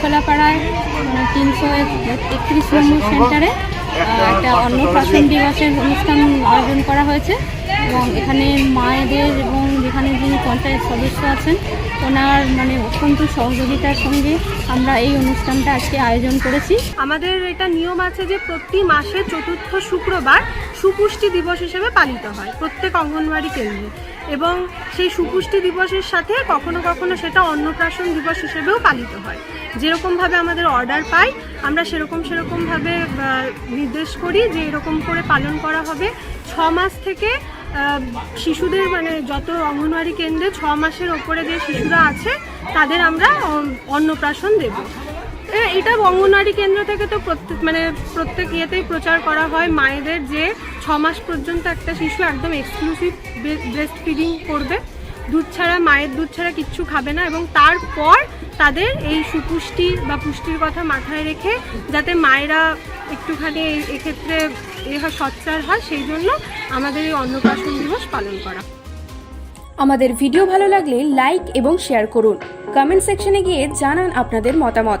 খোলাপাড়ায় তিনশো একত্রিশ নম্বর সেন্টারে একটা অন্নপ্রাশন দিবসের অনুষ্ঠান আয়োজন করা হয়েছে। এবং এখানে মায়েদের এবং যেখানে যিনি পঞ্চায়েত সদস্য আছেন, ওনার মানে অত্যন্ত সহযোগিতার সঙ্গে আমরা এই অনুষ্ঠানটা আজকে আয়োজন করেছি। আমাদের এটা নিয়ম আছে যে প্রতি মাসে চতুর্থ শুক্রবার সুপুষ্টি দিবস হিসেবে পালিত হয় প্রত্যেক অঙ্গনওয়াড়ি কেন্দ্রে। এবং সেই সুপুষ্টি দিবসের সাথে কখনো কখনো সেটা অন্নপ্রাশন দিবস হিসেবেও পালিত হয়। যেরকমভাবে আমাদের অর্ডার পাই, আমরা সেরকম সেরকমভাবে নির্দেশ করি যে এরকম করে পালন করা হবে। ছ মাস থেকে শিশুদের মানে যত অঙ্গনওয়াড়ি কেন্দ্রে ছ মাসের ওপরে যে শিশুরা আছে, তাদের আমরা অন্নপ্রাশন দেবো। এটা অঙ্গনওয়াড়ি কেন্দ্র থেকে তো প্রত্যেক মানে প্রত্যেক ইয়েতেই প্রচার করা হয়। মায়েদের যে ছ মাস পর্যন্ত একটা শিশু একদম এক্সক্লুসিভ ব্রেস্ট ফিডিং করবে। দুধ ছাড়া, মায়ের দুধ ছাড়া কিচ্ছু খাবে না এবং তারপর তাদের এই সুপুষ্টি বা পুষ্টির কথা মাথায় রেখে যাতে মায়েরা একটুখানি এক্ষেত্রে এ হয়, সচ্চার হয়, সেই জন্য আমাদের এই অন্নপ্রাশন দিবস পালন করা। আমাদের ভিডিও ভালো লাগলে লাইক এবং শেয়ার করুন। কমেন্ট সেকশনে গিয়ে জানান আপনাদের মতামত।